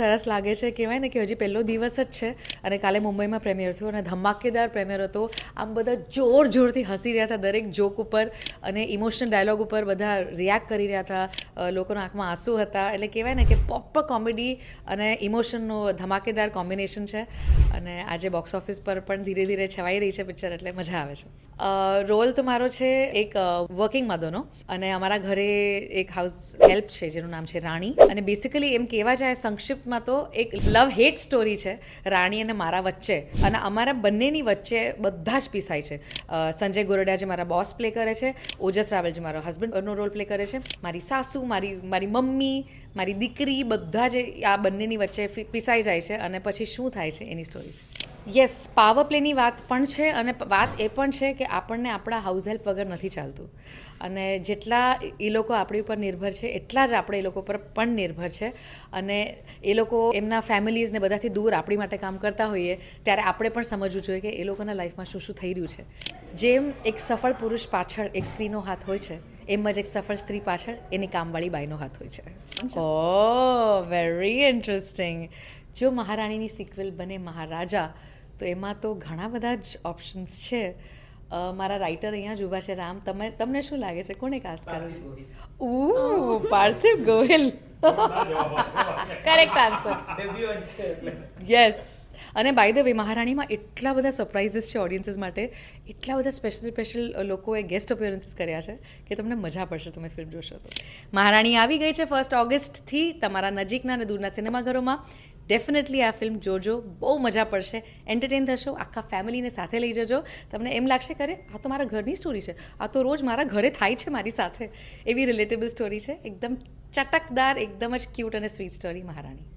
સરસ લાગે છે. કહેવાય ને કે હજી પહેલો દિવસ જ છે અને કાલે મુંબઈમાં પ્રેમિયર થયો અને ધમાકેદાર પ્રેમિયર હતો. આમ બધા જોર જોરથી હસી રહ્યા હતા દરેક જોક ઉપર અને ઇમોશનલ ડાયલોગ ઉપર બધા રિએક્ટ કરી રહ્યા હતા. લોકોના આંખમાં આંસુ હતા. એટલે કહેવાય ને કે પ્રોપર કોમેડી અને ઇમોશનનું ધમાકેદાર કોમ્બિનેશન છે અને આજે બોક્સ ઓફિસ પર પણ ધીરે ધીરે છવાઈ રહી છે પિક્ચર એટલે મજા આવે છે. રોલ તો મારો છે એક વર્કિંગ મધરનો અને અમારા ઘરે એક હાઉસ હેલ્પ છે જેનું નામ છે રાણી. અને બેસિકલી એમ કહેવા જાય સંક્ષિપ્તમાં તો એક લવ હેટ સ્ટોરી છે, રાણી અને મારા વચ્ચે. અને અમારા બંનેની વચ્ચે બધા જ પીસાય છે. સંજય ગોરડિયા જે મારા બોસ પ્લે કરે છે, ઓજસ રાવલ જે મારો હસબન્ડનો રોલ પ્લે કરે છે, મારી સાસુ, મારી મારી મમ્મી, મારી દીકરી, બધા જ આ બંનેની વચ્ચે પીસાઈ જાય છે અને પછી શું થાય છે એની સ્ટોરી છે. યસ પાવર પ્લેની વાત પણ છે અને વાત એ પણ છે કે આપણને આપણા હાઉસ હેલ્પ વગર નથી ચાલતું. અને જેટલા એ લોકો આપણી ઉપર નિર્ભર છે, એટલા જ આપણે એ લોકો પર પણ નિર્ભર છે. અને એ લોકો એમના ફેમિલીઝને બધાથી દૂર આપણી માટે કામ કરતા હોઈએ, ત્યારે આપણે પણ સમજવું જોઈએ કે એ લોકોના લાઈફમાં શું શું થઈ રહ્યું છે. જેમ એક સફળ પુરુષ પાછળ એક સ્ત્રીનો હાથ હોય છે, એમ જ એક સફળ સ્ત્રી પાછળ એની કામવાળી બાઈનો હાથ હોય છે. ઓ વેરી ઇન્ટરેસ્ટિંગ જો મહારાણીની સિક્વલ બને મહારાજા તો એમાં તો ઘણા બધા જ ઓપ્શન્સ છે. મારા રાઇટર અહીંયા જ ઊભા છે. રામ તમે તમને શું લાગે છે? કોને કાસ્ટ કરો છો? ઉ Parthiv Gohil. Correct answer yes અને બાય ધ વે મહારાણીમાં એટલા બધા સરપ્રાઇઝીસ છે ઓડિયન્સીસ માટે. એટલા બધા સ્પેશિયલ સ્પેશિયલ લોકોએ ગેસ્ટ અપિયરન્સીસ કર્યા છે કે તમને મજા પડશે તમે ફિલ્મ જોશો તો. મહારાણી આવી ગઈ છે ફર્સ્ટ ઓગસ્ટથી તમારા નજીકના અને દૂરના સિનેમાઘરોમાં. ડેફિનેટલી આ ફિલ્મ જોજો, બહુ મજા પડશે. એન્ટરટેન થશો, આખા ફેમિલીને સાથે લઈ જજો. તમને એમ લાગશે કરે આ તો મારા ઘરની સ્ટોરી છે. આ તો રોજ મારા ઘરે થાય છે મારી સાથે. એવી રિલેટેબલ સ્ટોરી છે. એકદમ ચટકદાર, એકદમ જ ક્યુટ અને સ્વીટ સ્ટોરી મહારાણી.